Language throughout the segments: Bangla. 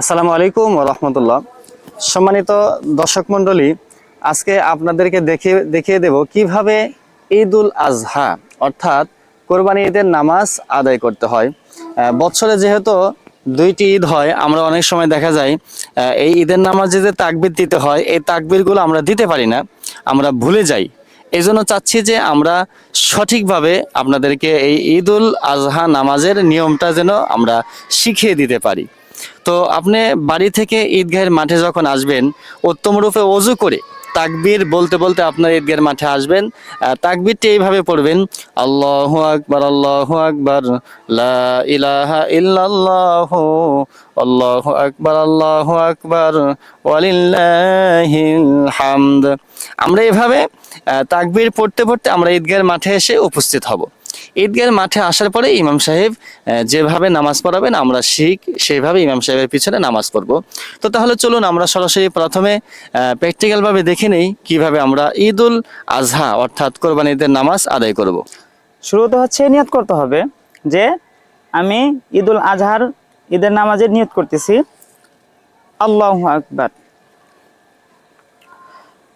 আসসালামু আলাইকুম রহমতুল্লাহ। সম্মানিত দর্শক মণ্ডলী, আজকে আপনাদেরকে দেখে, দেখিয়ে দেব কীভাবে ঈদুল আজহা, অর্থাৎ কোরবানি ঈদের নামাজ আদায় করতে হয়। বছরে যেহেতু দুইটি ঈদ হয়, আমরা অনেক সময় দেখা যায় এই ঈদের নামাজে যে তাকবির দিতে হয়, এই তাকবিরগুলো আমরা দিতে পারি না, আমরা ভুলে যাই। এই জন্য চাচ্ছি যে আমরা সঠিকভাবে আপনাদেরকে এই ঈদ উল আজহা নামাজের নিয়মটা যেন আমরা শিখিয়ে দিতে পারি। তো আপনি বাড়ি থেকে ঈদগাহের মাঠে যখন আসবেন উত্তম রূপে অজু করে তাকবির বলতে বলতে আপনার ঈদগাহের মাঠে আসবেন তাকবীরটি এইভাবে পড়বেন, আল্লাহু আকবার, আল্লাহ আকবার ইলাহা আল্লাহু আকবার আল্লাহু আকবার হামদ। আমরা এভাবে তাকবির পড়তে পড়তে আমরা ঈদগাহের মাঠে এসে উপস্থিত হব। ঈদগাহের মাঠে আসার পরে ইমাম সাহেব যেভাবে নামাজ পড়াবেন, আমরা শিখ সেইভাবে ইমাম সাহেবের পিছনে নামাজ পড়ব। তো তাহলে চলুন আমরা সরাসরি প্রথমে প্র্যাকটিক্যাল ভাবে দেখে নেই কীভাবে আমরা ঈদ উল আজহা অর্থাৎ কোরবানি ঈদের নামাজ আদায় করব। শুরুতে হচ্ছে নিয়ত করতে হবে যে আমি ঈদুল আজহার ঈদের নামাজের নিয়ত করতেছি। আল্লাহ আকবার।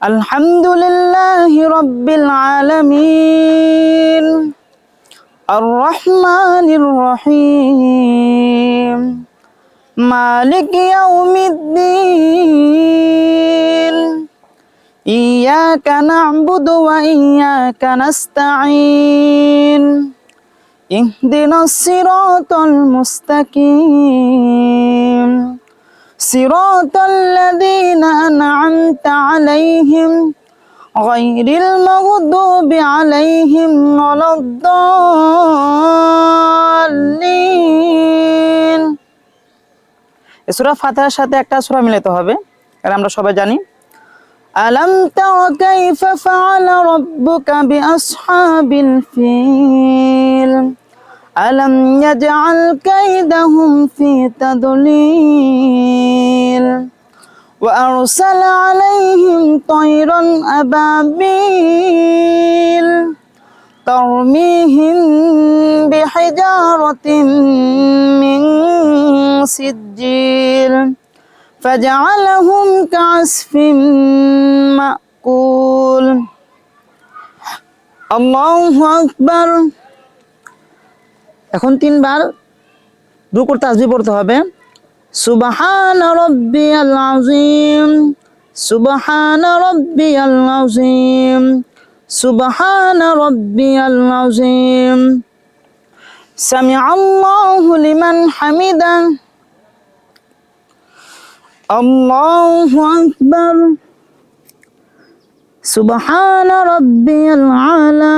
আলহামদুলিল্লাহি রাব্বিল আলামিন আর রহমানির রহিম মালিক ইয়াউমিদ্দিন إياك نعبد وإياك نستعين اهدنا الصراط المستقيم صراط الذين أنعمت عليهم غير المغضوب عليهم ولا الضالين সুরা ফাতিহার সাথে একটা সূরা মিলাতে হবে এটা আমরা সবাই জানি ألم تر كيف فعل ربك بأصحاب الفيل ألم يجعل كيدهم في تضليل وأرسل عليهم طيرا أبابيل ترميهم بحجارة من سجيل فجعلهم كعصف مأكول. الله أكبر. এখন তিনবার রুকুর তাসবি পড়তে হবে। সুবহান রব্বিয়াল আযীম, সুবহান রব্বিয়াল আযীম, সুবহান রব্বিয়াল আযীম। সামি'a আল্লাহু লিমান হামিদা, আল্লাহু আকবার। সুবহান রব্বিয়াল আলা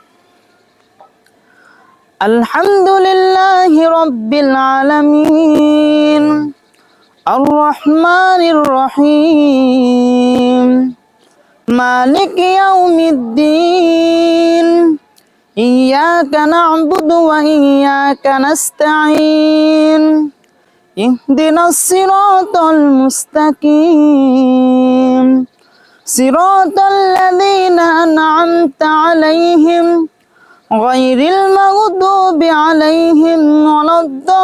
الحمد لله رب العالمين الرحمن الرحيم مالك يوم الدين إياك نعبد وإياك نستعين اهدنا الصراط المستقيم صراط الذين أنعمت عليهم غير المغضوب عليهم ولا الضالين.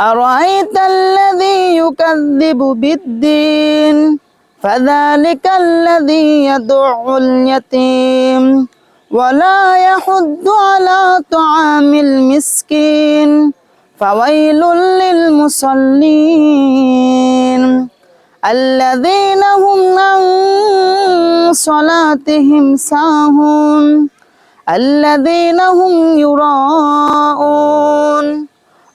أرأيت الذي يكذب بالدين؟ فذلك الذي يدع اليتيم. ولا يحض على طعام المسكين. فويل للمصلين. الذين هم عن صلاتهم ساهون الذين هم يراءون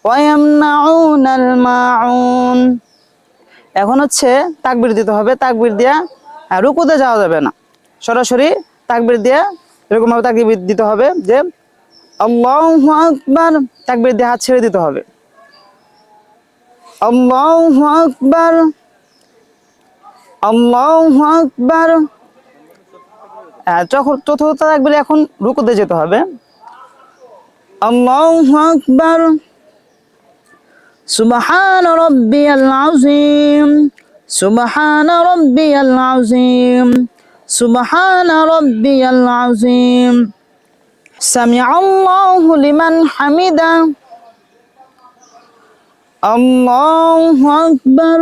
ويمنعون الماعون এখন হচ্ছে তাকবির দিতে হবে তাকবির দিয়া হ্যাঁ, রুকুতে যাওয়া যাবে না সরাসরি তাকবির দিয়া এরকম ভাবে তাকবির দিতে হবে যে আল্লাহু আকবার তাকবির দিয়ে হাত ছেড়ে দিতে হবে আল্লাহু আকবার আল্লাহ আকবার। হ্যাঁ, যখন চতুর্থ একবার এখন রুকুতে যেতে হবে। আল্লাহ আকবার। সুবহান রব্বিয়াল আযীম। সুবহান রব্বিয়াল আযীম। সুবহান রব্বিয়াল আযীম। সামিআ আল্লাহু লিমান হামিদা। আল্লাহু আকবার।